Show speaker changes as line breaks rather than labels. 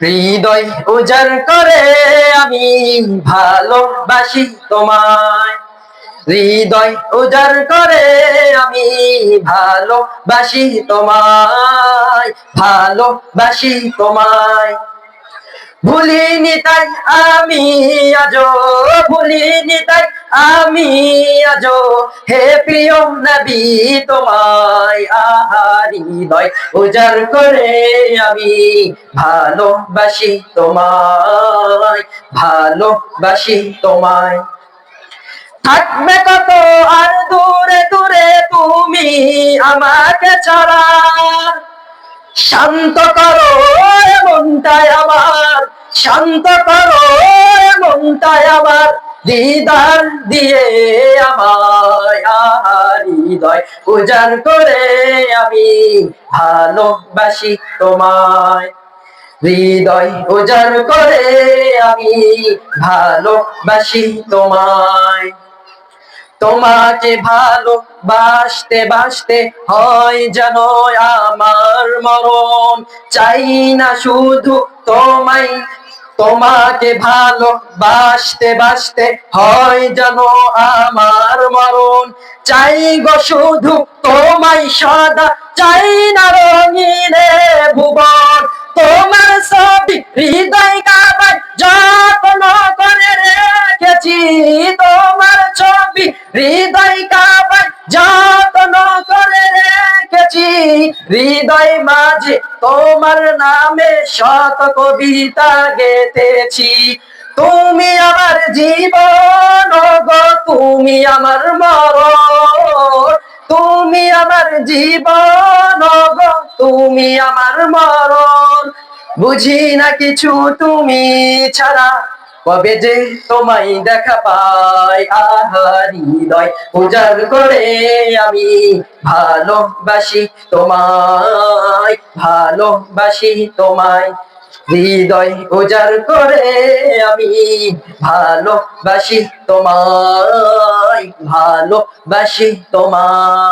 হৃদয় উজাড় করে, আমি ভালোবাসি তোমায়। হৃদয় উজাড় করে, আমি ভালোবাসি তোমায় ভালোবাসি তোমায়। ভুলিনি তাই আমি আজো ভুলিনি তাই আমি আজো হে প্রিয় নবী, তোমায় আহার হৃদয় উজাড় করে আমি ভালোবাসি তোমায় ভালোবাসি তোমায়। থাকবে কত আর দূরে দূরে তুমি আমাকে ছাড়া। শান্ত করো মনটাই আমার, শান্ত করো মনটাই আমার। দিদার দিয়ে আমায় আর হৃদয় উজাড় করে আমি ভালোবাসি তোমায়। হৃদয় উজাড় করে আমি ভালোবাসি তোমায়। তোমাকে ভালো বাসতে বাসতে হয় যেন আমার মরণ। চাই না শুধু তোমায় তোমাকে ভালো বাসতে বাসতে হয় যেন আমার মরণ। চাই গো শুধু তোমায় সদা, চাই না রঙিনে ভুবন। তোমার ছবি হৃদয় কাবায় যত্ন করে রেখেছি। তোমার ছবি হৃদয় কাবায় যত্ন হৃদয় মাঝে তোমার নামে শত কবিতা গেতেছি তুমি আমার জীবন গো তুমি আমার মরণ। তুমি আমার জীবন গো তুমি আমার মরণ। বুঝি না কিছু তুমি ছাড়া কবে যে তোমায় দেখা পাই আহার হৃদয় করে আমি ভালোবাসি তোমায় ভালোবাসি তোমায়। হৃদয় উজাড় করে আমি ভালোবাসি তোমায় ভালোবাসি তোমায়।